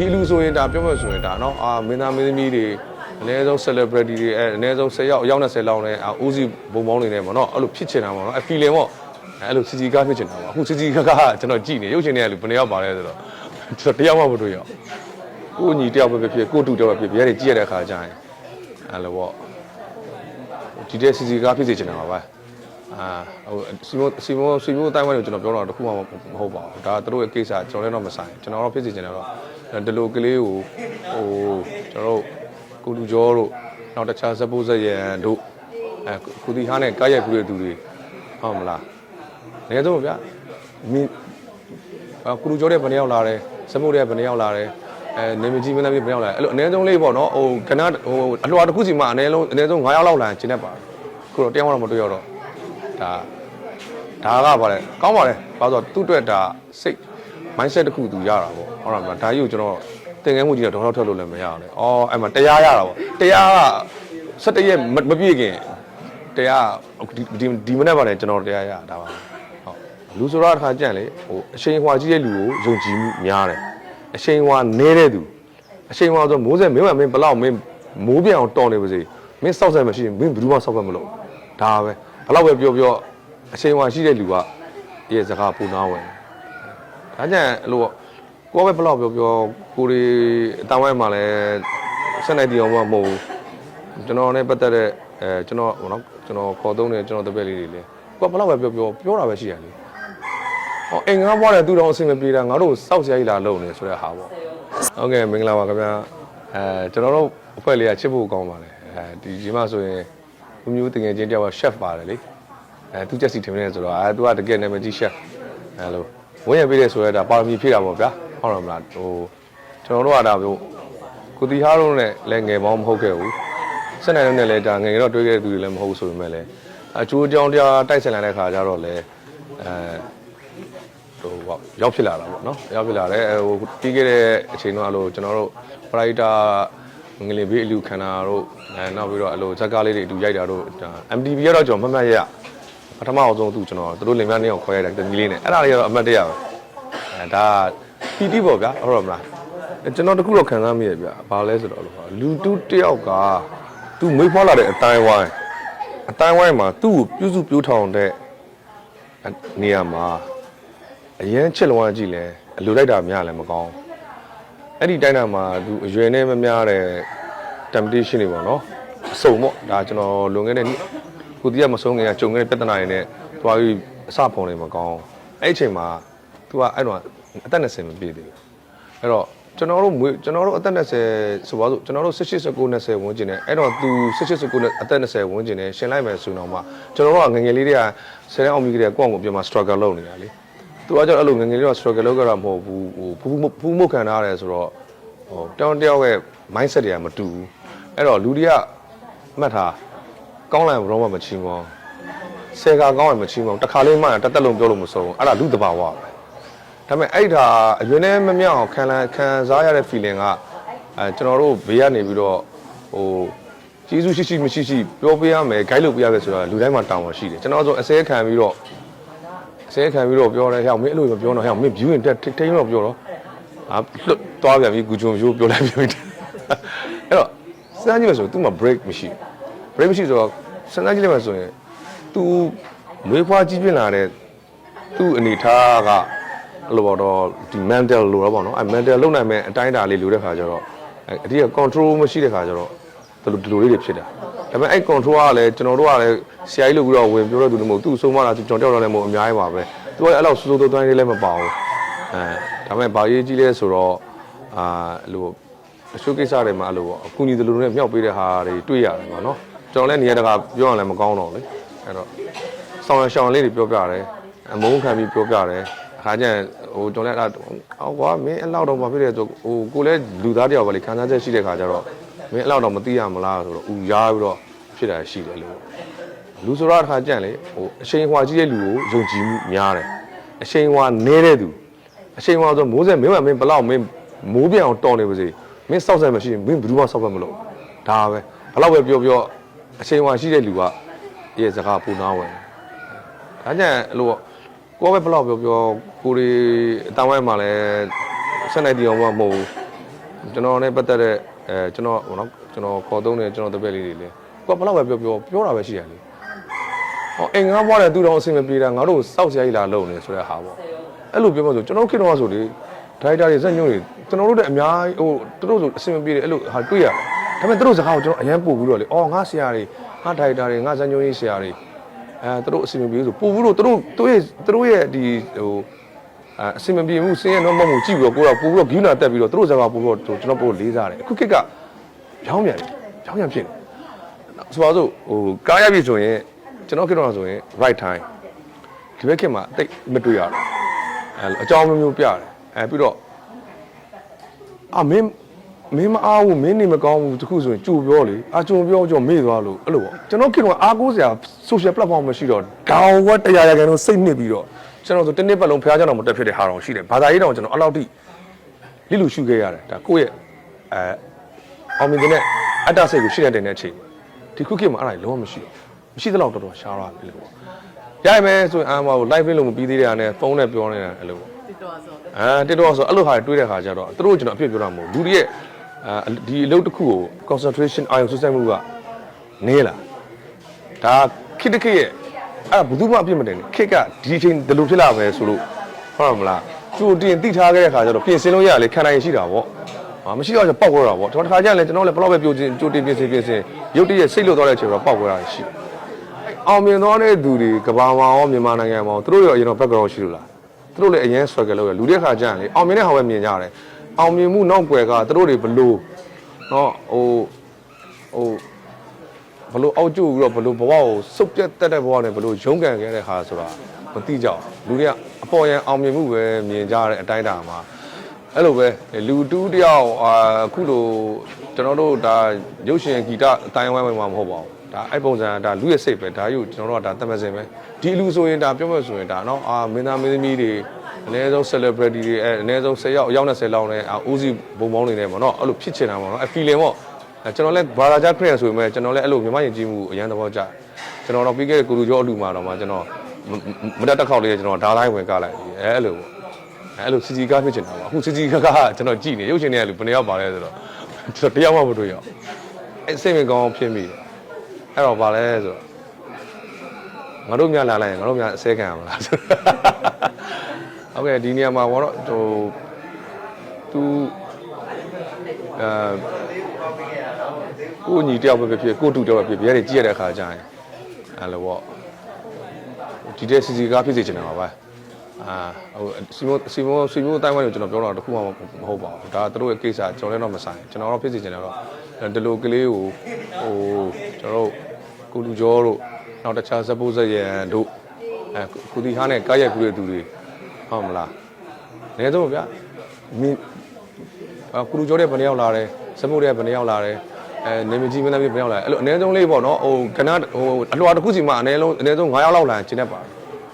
ဒီအလူဆိုရင်ဒါပြောမှဆိုရင်ဒါနော်အာမင်းသားမင်းသမီးတွေအနည်းဆုံး celebrity တွေအဲအနည်းဆုံး10ရောက်အယောက်20လောက်နဲ့အာဦးစီးဘုံပေါင်းနေတယ်ပေါ့နော်အဲ့လိုဖြစ်ချင်တာပေါ့နော်အ feeling ပေါ့အဲ့လိုစီစီကားဖြစ်ချင်တာပေါ့အခုစီစီကားကကျွန်တော်ကြည့်နေရုပ်ရှင်တွေကလူဘယ်နှယောက်ပါလဲဆိုတော့ကျွန်တော်တယောက်မှမတွေ့ရအောင်ကိုညီတယောက်ပဲဖြစ်ဖြစ်ကိုတူတယောက်ပဲဖြစ်ဖြစ်ရဲကြည့်ရတဲ့အခါကျရင်အဲ့လိုပေါ့ဒီတဲ့စီစီကားဖြစ်စေချင်တာပါပဲအာဟိုစီမိုစီမိုစီမိုအတိုင်းဝိုင်းကိုကျွန်တော်ပြောတော့တခုမှမဟုတ်ပါဘူးဒါသူတို့ရဲ့ case ကကျွန်တော်လည်းတော့မဆိုင်ကျွန်တော်တော့ဖြစ်စေချင်တယ်တော့ ဒီလိုကလေးကိုဟိုကျွန်တော်တို့ကိုလူကျော်တို့နောက်တခြားဇက်ဖို့ဇက်ရန်တို့အဲကုတီဟားနဲ့ကားရိုက်ခုတဲ့သူတွေဟုတ်မလားငယ်ဆုံးဗျာမင်းအကုလူကျော်တဲ့ဘယ်နှယောက်လာတယ်ဇက်ဖို့တဲ့ဘယ်နှယောက်လာတယ်အဲနေမကြီးမင်းလည်းဘယ်နှယောက်လာတယ်အဲ့လိုအနည်းဆုံးလေးပေါ့နော်ဟိုခဏဟိုအလွှာတစ်ခုစီမှာအနည်းဆုံးအနည်းဆုံး9ယောက်လောက်လာရင်ကျင်းတတ်ပါတယ်ခုတော့တယောက်မှမတွေ့ရတော့ဒါဒါကပါလေကောင်းပါလေဘာလို့ဆိုတော့သူ့အတွက်ဒါစိတ် mindset တစ်ခုသူရတာပေါ့ဟုတ်လားမလားဒါကြီးကိုကျွန်တော်သင်ငယ်မှုကြီးတော့ဒေါက်ထောက်လို့လည်းမရအောင်လေ။အော်အဲ့မှာတရားရတာပေါ့။တရားက17ရက်မမပြည့်ခင်တရားဒီဒီဒီမနေ့ပါလေကျွန်တော်တရားရတာပါ။ဟုတ်လူဆိုတော့တစ်ခါကြန့်လေဟိုအရှိန်ဟွာကြီးတဲ့လူကိုယုံကြည်မှုများတယ်။အရှိန်ဟွာနေတဲ့သူအရှိန်ဟွာဆိုမိုးစဲမင်းမမင်းဘလောက်မင်းမိုးပြန်အောင်တော်နေပါစေ။မင်းစောက်ဆက်မရှိရင်မင်းဘယ်သူမှစောက်ဖက်မလို့။ဒါပဲဘလောက်ပဲပြောပြောအရှိန်ဟွာရှိတဲ့လူကဒီရဲ့စကားပူနာဝင်။ ဒါကြံအဲ့လိုကိုယ်ပဲဘလောက်ပြောပြောကိုရီအတန်ဝိုင်းမှာလည်းဆက်နေတီအောင်မမဟုတ်ဘူးကျွန်တော်နဲ့ပတ်သက်တဲ့အဲကျွန်တော်ဟိုနော်ကျွန်တော်ခေါ်သုံးတဲ့ကျွန်တော်တပည့်လေးတွေလည်းကိုယ်ဘလောက်ပဲပြောပြောပြောတာပဲရှိရတယ်ဟောအိမ်ငါးဘွားတဲ့သူတော်အဆင်မပြေတာငါတို့စောက်စရာကြီးလာလုံနေဆိုတဲ့ဟာပေါ့ဟုတ်ကဲ့မင်္ဂလာပါခင်ဗျာအဲကျွန်တော်တို့အဖွဲ့လေးကချစ်ဖို့ကောင်းပါလေအဲဒီဒီမှာဆိုရင်လူမျိုးတငယ်ချင်းတယောက်က chef ပါတယ်လေအဲသူချက်စီထင်နေဆိုတော့အဲသူကတကယ်နာမည်ကြီး chef အဲလို ဝင်းရပေးတဲ့ဆိုရတာပါရမီဖြည့်တာပေါ့ဗျာဟုတ်တယ်မလားဟိုကျွန်တော်တို့ကဒါမျိုးကိုတီဟားတို့နဲ့လည်းငယ်ပေါင်းမဟုတ်ခဲ့ဘူးစက်နိုင်တဲ့လည်းဒါငယ်ငယ်တော့တွေးခဲ့တဲ့သူတွေလည်းမဟုတ်ဆိုပေမဲ့လည်းအချိုးအကြောင်းတရားတိုက်ဆိုင်လာတဲ့ခါကျတော့လည်းအဲဟိုပေါ့ရောက်ဖြစ်လာတာပေါ့နော်ရောက်ဖြစ်လာတယ်အဲဟိုပြီးခဲ့တဲ့အချိန်တော့အလိုကျွန်တော်တို့ပရိုက်တာငလင်ဘေးအလူခန္ဓာတို့အဲနောက်ပြီးတော့အလိုဇက်ကားလေးတွေအတူရိုက်တာတို့ဒါ MTV ကတော့ကျွန်တော်မှတ်မှတ်ရရ ပထမအောင်ဆုံးသူကျွန်တော်တို့လင်မယားနှစ်ယောက်ခွဲရတယ်တမီလေးနဲ့အဲ့ဒါလေးကတော့အမှတ်တရပဲအဲဒါပီတိပေါ့ဗျာဟုတ်တော့မလားအဲကျွန်တော်တခုတော့ခံစားမိရဗျာဘာလဲဆိုတော့လူတူတယောက်ကသူမွေးဖွားလာတဲ့အတိုင်းဝိုင်းအတိုင်းဝိုင်းမှာသူ့ကိုပြုစုပြောထောင်တဲ့နေရာမှာအရင်ချစ်လွန်ကြည့်လဲအလိုလိုက်တာများလည်းမကောင်းအဲ့ဒီတိုင်းတာမှာသူအရွယ်နဲ့မများတဲ့ temptation တွေပေါ့နော်အစုံပေါ့ဒါကျွန်တော်လွန်ခဲ့တဲ့နှစ် ကိုတီးကမဆုံးခင်ကကြုံခဲ့တဲ့ပြဿနာတွေနဲ့သွားပြီးအစဖုံနေမကောင်းအဲ့အချိန်မှာ तू ကအဲ့တော့အသက်20မပြည့်သေးဘူးအဲ့တော့ကျွန်တော်တို့မွေးကျွန်တော်တို့အသက်20ဆိုပါစို့ကျွန်တော်တို့18 19 20ဝန်းကျင်နဲ့အဲ့တော့ तू 18 19အသက်20ဝန်းကျင်နဲ့ရှင်လိုက်မယ်ဆိုတော့မှကျွန်တော်တို့ကငငယ်လေးတွေကဆယ်တန်းအောင်မိကလေးကကိုယ့်အကိုပြန်မှ struggle လုပ်နေတာလေသူကကျတော့အဲ့လိုငငယ်လေးတော့ struggle လုပ်ကြတာမဟုတ်ဘူးဟိုဖူးဖူးမုတ်ခံရတယ်ဆိုတော့ဟိုတောင်းတယောက်ရဲ့ mindset တွေကမတူဘူးအဲ့တော့လူတွေကမှတ်ထား ကောင်းလိုက်ဘရောမမချီမောင်းဆယ်ကကောင်းရင်မချီမောင်းတစ်ခါလေးမှတသက်လုံးပြောလို့မဆုံးဘူးအဲ့ဒါလူတဘာဝပဲဒါပေမဲ့အဲ့ဒါအရွယ်နဲ့မမြောက်အောင်ခံလန်းခံစားရတဲ့ feeling ကအဲကျွန်တော်တို့ဘေးကနေပြီးတော့ဟိုကျေးဇူးရှိရှိမရှိရှိပြောပေးရမယ် guide လုပ်ပေးရမယ်ဆိုတာလူတိုင်းမှာတောင်းပါရှိတယ်ကျွန်တော်ဆိုအစဲခံပြီးတော့အစဲခံပြီးတော့ပြောတယ်ဟဲ့မင်းအဲ့လိုမပြောတော့ဟဲ့မင်း view ရင်တက်ထိန်းတော့ပြောတော့အာလွတ်သွားပြန်ပြီဂူဂျုံရိုးပြောလိုက်ပြီအဲ့တော့စမ်းကြည့်မယ်ဆိုသူ့မှာ break မရှိဘူး break မရှိဆိုတော့စဉ်းစားကြည့်လိုက်မှဆိုရင် तू မွေးဖွားကြီးပြင်းလာတဲ့သူ့အနေထားကအဲ့လိုပေါ့တော့ဒီ mental လို့တော့ပေါ့နော်အဲ mental လုံနိုင်မဲ့အတိုင်းအတာလေးလိုတဲ့ခါကျတော့အဲအတိက control မရှိတဲ့ခါကျတော့ဒီလိုဒီလိုလေးတွေဖြစ်တာဒါပေမဲ့အဲ့ control ကလည်းကျွန်တော်တို့ကလည်းဆရာကြီးလို့ပြီးတော့ဝင်ပြောတဲ့သူတွေမဟုတ်သူ့ဆုံးမတာသူကျွန်တော်တောက်တော့လည်းမဟုတ်အများကြီးပါပဲသူကလည်းအဲ့လောက်စိုးစိုးသွန်းသွန်းလေးလည်းမပါဘူးအဲဒါပေမဲ့ဘာရေးကြီးလဲဆိုတော့အာအဲ့လိုအချို့ကိစ္စတွေမှာအဲ့လိုပေါ့အကူအညီတွေလိုနဲ့မြောက်ပေးတဲ့ဟာတွေတွေ့ရတယ်ပေါ့နော် ကျွန်တော်လည်းနေရာတကာပြောရရင်လည်းမကောင်းတော့လေအဲ့တော့ဆောင်ရရှောင်လေးတွေပြောပြတယ်အမုန်းခံပြီးပြောပြတယ်အခါကျရင်ဟိုကျွန်တော်လည်းအဲ့ဟောကွာမင်းအဲ့လောက်တော့မဖြစ်တဲ့ဆိုဟိုကိုလည်းလူသားတယောက်ပဲလေခံစားချက်ရှိတဲ့ခါကျတော့မင်းအဲ့လောက်တော့မသိရမလားဆိုတော့ဦးရားပြီးတော့ဖြစ်တာရှိတယ်လို့လူဆိုတော့တစ်ခါကြန့်လေဟိုအချိန်ဟွာကြီးတဲ့လူကိုယုံကြည်မှုများတယ်အချိန်ဟွာနေတဲ့သူအချိန်ဟွာဆိုမိုးစဲမင်းမမင်းဘလောက်မင်းမိုးပြန်အောင်တော်နေပါစေမင်းစောက်ဆက်မရှိရင်မင်းဘယ်သူမှစောက်ဖက်မလို့ဒါပဲဘလောက်ပဲပြောပြော အချိန်ဝါရှိတဲ့လူကဒီစကားပူနာဝင်ဒါကြံအဲ့လိုကိုယ်ပဲဘလောက်ပြောပြောကိုရီအတန်ဝိုင်းမှာလည်းဆက်နေတီအောင်မဟုတ်ဘူးကျွန်တော်နဲ့ပတ်သက်တဲ့အဲကျွန်တော်ဟိုနော်ကျွန်တော်ခေါ်သုံးတယ်ကျွန်တော်တပည့်လေးတွေလည်းကိုကဘယ်လောက်ပဲပြောပြောပြောတာပဲရှိရလေဟောအိမ်ငါးဘွားတဲ့သူတော်အဆင်မပြေတာငါတို့စောက်စရာကြီးလာလုံနေဆိုတဲ့ဟာပေါ့အဲ့လိုပြောမှဆိုကျွန်တော်ခေတ္တကဆိုလေဒရိုက်တာတွေဇက်ညွှန်းတွေကျွန်တော်တို့တဲ့အများကြီးဟိုသူတို့ဆိုအဆင်မပြေတယ်အဲ့လိုဟာတွေ့ရတယ် ဒါပေမဲ့သူတို့စကားကိုကျွန်တော်အရင်ပို့ပြီးတော့လေအော်ငါဆရာတွေငါဒရိုက်တာတွေငါဇက်ညွှန်းကြီးဆရာတွေအဲသူတို့အဆင်မပြေဘူးဆိုပို့ပြီးတော့သူတို့သူတို့ရဲ့သူတို့ရဲ့ဒီဟိုအဲအစင်မပြေဘူးစင်းရဲတော့မမှုကြည့်ပြီးတော့ကိုတော့ပို့ပြီးတော့ဂီယူနာတက်ပြီးတော့သူတို့စကားပို့ပြီးတော့ကျွန်တော်ပို့လေးစားတယ်အခုခေတ်ကဖြောင်းပြန်တယ်ဖြောင်းပြန်ဖြစ်နေဆိုပါစို့ဟိုကားရပြီဆိုရင်ကျွန်တော်ခေတ်တော့ဆိုရင် right time ဒီဘက်ခေတ်မှာတိတ်မတွေ့ရတော့အဲအကြောင်းမျိုးမျိုးပြတယ်အဲပြီးတော့အာမင်း မင်းမအားဘူးမင်းနေမကောင်းဘူးတခုဆိုရင်ကြိုပြောလေအာကြုံပြောကြောမေ့သွားလို့အဲ့လိုပေါ့ကျွန်တော်ခေတ်တော့အားကိုးစရာ social platform မရှိတော့ဒေါင်ဝတ်တရားရကန်တော့စိတ်နစ်ပြီးတော့ကျွန်တော်ဆိုတစ်နှစ်ပတ်လုံးဖျားကြောင်တော့မတက်ဖြစ်တဲ့ဟာတော့ရှိတယ်ဘာသာရေးတော့ကျွန်တော်အဲ့လောက်ထိလိလူရှုခဲ့ရတယ်ဒါကိုယ့်ရဲ့အဲအောင်မြင်တဲ့အတ္တစိတ်ကိုရှိနေတဲ့အချိန်ဒီခုခေတ်မှာအဲ့ဒါလုံးဝမရှိဘူးမရှိသလောက်တော်တော်ရှားရပြီလို့ပေါ့ရရမယ်ဆိုရင်အာမကို live လို့မပြီးသေးတဲ့ဟာနဲ့ဖုန်းနဲ့ပြောနေတာအဲ့လိုပေါ့တစ်တော်ဆိုအဲတစ်တော့ဆိုအဲ့လိုဟာတွေးတဲ့ခါကျတော့သူတို့ကျွန်တော်အဖြစ်ပြောတာမဟုတ်ဘူးလူတွေရဲ့ အဲဒီအလုပ်တစ်ခုကို concentration အာရုံစိုက်မှုကနေလာဒါခစ်တခစ်ရဲ့အဲ့ဘယ်သူမှအပြစ်မတင်ဘူးခစ်ကဒီအချိန်ဒီလိုဖြစ်လာပဲဆိုလို့ဟုတ်တယ်မလားကြိုတင်သိထားခဲ့တဲ့ခါကျတော့ပြင်ဆင်လို့ရလေခံနိုင်ရရှိတာပေါ့အာမရှိတော့ကျပောက်ခွဲတာပေါ့ကျွန်တော်တစ်ခါကျရင်လည်းကျွန်တော်လည်းဘယ်တော့ပဲပြိုတင်ကြိုတင်ပြင်ဆင်ပြင်ဆင်ရုပ်တရက်စိတ်လွတ်သွားတဲ့အချိန်တော့ပောက်ခွဲတာရှိတယ်အောင်မြင်သွားတဲ့သူတွေကဘာမှာရောမြန်မာနိုင်ငံမှာရောသူတို့ရောအရင်တော့ background ရှိလို့လားသူတို့လည်းအရင် struggle လုပ်ရလူတဲ့ခါကျရင်လေအောင်မြင်တဲ့ဟာပဲမြင်ကြတယ် အောင်မြင်မှုနောက်ွယ်ကသူတို့တွေဘလို့เนาะဟိုဟိုဘလို့အောက်ကျပြီးတော့ဘလို့ဘဝကိုစုပ်ပြတ်တက်တဲ့ဘဝနဲ့ဘလို့ရုန်းကန်ခဲ့တဲ့ဟာဆိုတာမသိကြဘူးလူတွေကအပေါ်ယံအောင်မြင်မှုပဲမြင်ကြတဲ့အတိုင်းအတာမှာအဲ့လိုပဲလူတူးတယောက်အာအခုလိုကျွန်တော်တို့ဒါရုပ်ရှင်ဂီတအတိုင်းဝိုင်းမှာမဟုတ်ပါဘူးဒါအဲ့ပုံစံကဒါလူရဲ့စိတ်ပဲဒါယူကျွန်တော်တို့ကဒါတတ်မစင်ပဲဒီလူဆိုရင်ဒါပြောမယ်ဆိုရင်ဒါเนาะအာမင်းသားမင်းသမီးတွေ အနည်းဆုံး celebrity တွေအဲအနည်းဆုံး10ယောက်အယောက်20လောက်နဲ့ဦးစီးဘုံပေါင်းနေတယ်ပေါ့နော်အဲ့လိုဖြစ်ချင်တာပေါ့နော်အဖီလင်ပေါ့ကျွန်တော်လည်းဘာသာကြခရစ်ဆိုပေမဲ့ကျွန်တော်လည်းအဲ့လိုမြန်မာယဉ်ကျေးမှုအရန်သဘောကျကျွန်တော်တော့ပြီးခဲ့တဲ့ကိုလူကျော်အလူမှာတော့မှကျွန်တော်မတက်တစ်ခေါက်လေးကျွန်တော်ဓာတ်လိုက်ဝင်ကလိုက်အဲအဲ့လိုပေါ့အဲ့လိုစီစီကားဖြစ်ချင်တာပါအခုစီစီကားကကျွန်တော်ကြည့်နေရုပ်ရှင်တွေကလူဘယ်နှစ်ယောက်ပါလဲဆိုတော့ကျွန်တော်တယောက်မှမတွေ့ရအောင်အဲ့စိတ်ဝင်ကောင်းဖြစ်မိတယ်အဲ့တော့ပါလဲဆိုတော့ငါတို့မြလာလိုက်ရင်ငါတို့မြအစဲခံရမလားဆို ဟုတ်ကဲ့ဒီနေရာမှာဘောတော့ဟိုသူအဲကိုညီတယောက်ပဲဖြစ်ဖြစ်ကိုတူတယောက်ပဲဖြစ်ဖြစ်ရဲကြည့်ရတဲ့အခါကျရင်အဲ့လိုပေါ့ဒီတဲ့စီစီကားဖြစ်စေချင်တယ်ပါဗျာအာဟိုစီမိုစီမိုစီမိုအတိုင်းဝိုင်းကိုကျွန်တော်ပြောတာတခုမှမဟုတ်ပါဘူးဒါသူတို့ရဲ့ကိစ္စကျွန်တော်လည်းတော့မဆိုင်ကျွန်တော်တော့ဖြစ်စေချင်တယ်တော့ဒီလိုကလေးကိုဟိုကျွန်တော်တို့ကိုလူကျော်တို့နောက်တခြားဇပုဇက်ရန်တို့အဲကုတီဟာနဲ့ကားရိုက်ကူတဲ့သူတွေ ဟုတ်မလားနေတော့ဗျာမင်းအကူလူကျော်တဲ့ဘယ်နှယောက်လာတယ်ဇပုတဲ့ဘယ်နှယောက်လာတယ်အဲနေမကြီးမင်းသားမျိုးဘယ်နှယောက်လာတယ်အဲ့လိုအနည်းဆုံးလေးပေါ့နော်ဟိုကနဟိုအလွာတစ်ခုစီမှာအနည်းဆုံးအနည်းဆုံး9ယောက်လောက်လာရင်ကျင်းတတ်ပါတယ်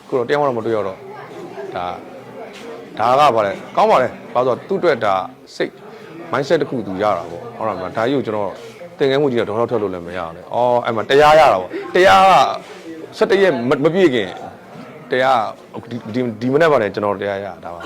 ခုတော့တရားမှတော့မတွေ့ရတော့ဒါဒါကပါလေကောင်းပါလေဘာလို့ဆိုတော့သူ့အတွက်ဒါစိတ် mindset တစ်ခုသူရတာပေါ့ဟုတ်လားမလားဒါကြီးကိုကျွန်တော်သင်ငယ်မှုကြီးတော့ဒေါတော့ထွက်လို့လည်းမရအောင်လေအော်အဲ့မှာတရားရတာပေါ့တရားက17ရက်မပြည့်ခင် တရားဒီဒီမနေ့ပါလေကျွန်တော်တရားရတာပါ